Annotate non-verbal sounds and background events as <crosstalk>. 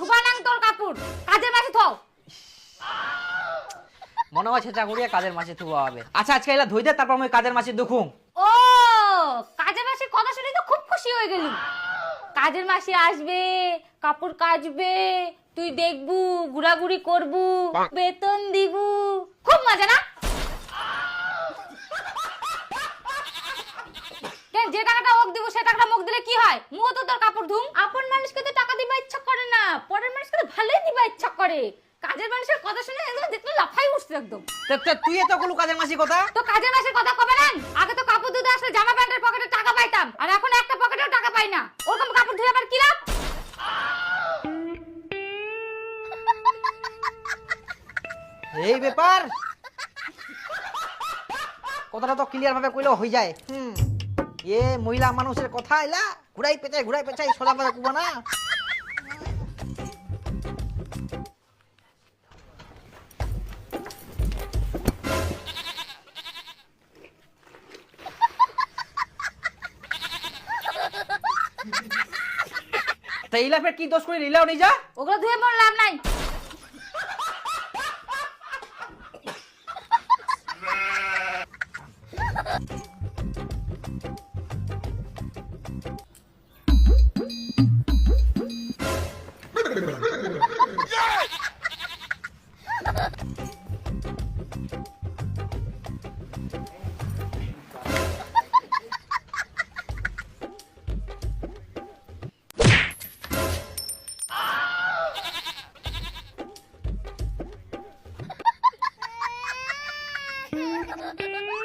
ধুবা নাং তোর কাপড়। কাজের মাসে থাও মনে হয় ছেঁচা করিয়া কাজের মাসে থুয়া হবে। আচ্ছা আজকে এলা ধুই দে তারপর আমি কাজের মাসে দেখুম। ও কাজের মাসে কথা শুনে তো খুব খুশি হয়ে গেলি কাজের মাসে আসবে কাপড় কাচবে তুই দেখবু ঘুরাঘুরি করবু বেতন দিবু। খুব মজা না? কেন যে টাকাটা ওক দিব সে টাকাটা মুখ দিলে কি হয়? মুখ তো তোর কাপড় ধুম। আপন মানুষকে তো টাকা দিবা ইচ্ছা করে না পরের মানুষকে ভালোই দিবা ইচ্ছা করে। কাজের মানুষের কথা শুনে একদম দেখলে লাফাই উঠছে একদম। তুই এতগুলো কাজের মাসি কথা? তো কাজের মাসের কথা কবে না আগে তো কাপড় ধুতে আসলে জামা প্যান্টের পকেটে টাকা পাইতাম আর এখন একটা পকেটেও টাকা পাই না। ওরকম কাপড় ধুয়ে আবার কি লাভ? এই ব্যাপার। কথাটা তো ক্লিয়ার ভাবে কইলেও হয়ে যায়। হুম। এ মহিলা মানুষের কথা এলা ঘুরাই পেঁচাই ঘুরাই পেঁচাই সোজা কথা কুবা না। তা ইলাফের কি দোষ করে নিলাও নি যা ওগুলো ধুয়ে মোর লাভ নাই Yeah! 嗯 <laughs>